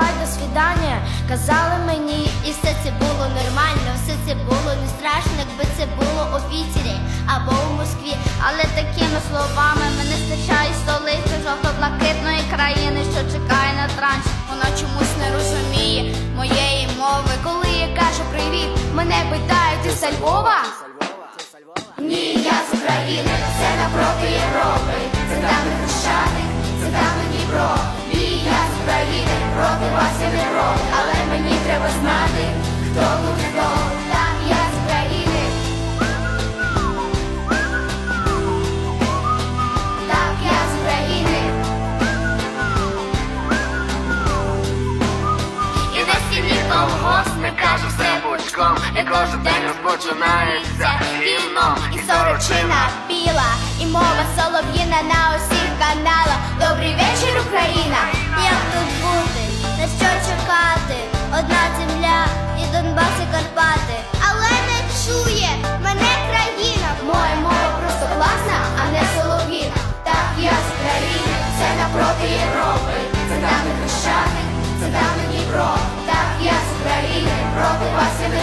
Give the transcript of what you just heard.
давай до свідання. Казали мені, і все це було нормально, все це було не страшно, якби це було у Пітері або у Москві. Але такими словами мене стачає столиця жовто-блакитної країни, що чекає на транш. Вона чомусь не розуміє моєї мови. Коли я кажу привіт, мене питають, ти Львова? Ні, я з України, це напроти Європи. Колгосп не каже все бучком, і кожен день розпочинається гімном, і сорочина біла, і мова солов'їна на усіх проти вас.